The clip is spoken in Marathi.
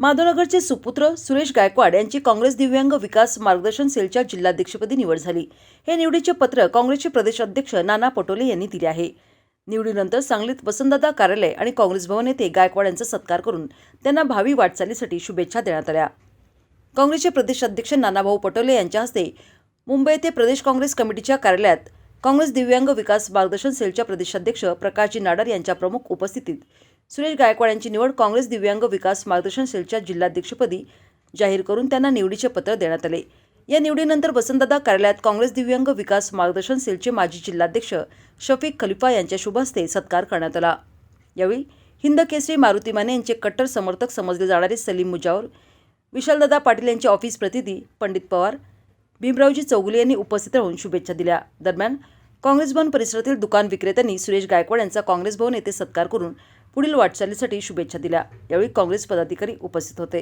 माधवनगरचे सुपुत्र सुरेश गायकवाड यांची काँग्रेस दिव्यांग विकास मार्गदर्शन सेलच्या जिल्हाध्यक्षपदी निवड झाली. हे निवडीचे पत्र काँग्रेसचे प्रदेशाध्यक्ष नाना पटोले यांनी दिले आहे. निवडीनंतर सांगलीत वसंतदादा कार्यालय आणि काँग्रेस भवन येथे गायकवाड यांचा सत्कार करून त्यांना भावी वाटचालीसाठी शुभेच्छा देण्यात आल्या. काँग्रेसचे प्रदेश अध्यक्ष नानाभाऊ पटोले यांच्या हस्ते मुंबई येथे प्रदेश काँग्रेस कमिटीच्या कार्यालयात काँग्रेस दिव्यांग विकास मार्गदर्शन सेलच्या प्रदेशाध्यक्ष प्रकाशजी नाडर यांच्या प्रमुख उपस्थितीत सुरेश गायकवाड यांची निवड काँग्रेस दिव्यांग विकास मार्गदर्शन सेलच्या जिल्हाध्यक्षपदी जाहीर करून त्यांना निवडीचे पत्र देण्यात आले. या निवडीनंतर वसंतदादा कार्यालयात काँग्रेस दिव्यांग विकास मार्गदर्शन सेलचे माजी जिल्हाध्यक्ष शफीक खलिफा यांच्या शुभहस्ते सत्कार करण्यात आला. यावेळी हिंद केसरी मारुती माने यांचे कट्टर समर्थक समजले जाणारे सलीम मुजावर विशालदादा पाटील यांचे ऑफिस प्रतिनिधी पंडित पवार भीमरावजी चौगुले यांनी उपस्थित राहून शुभेच्छा दिल्या. दरम्यान काँग्रेस भवन परिसरातील दुकान विक्रेत्यांनी सुरेश गायकवाड यांचा काँग्रेस भवन येथे सत्कार करून पुढील वाटचालीसाठी शुभेच्छा दिल्या. यावेळी काँग्रेस पदाधिकारी उपस्थित होते.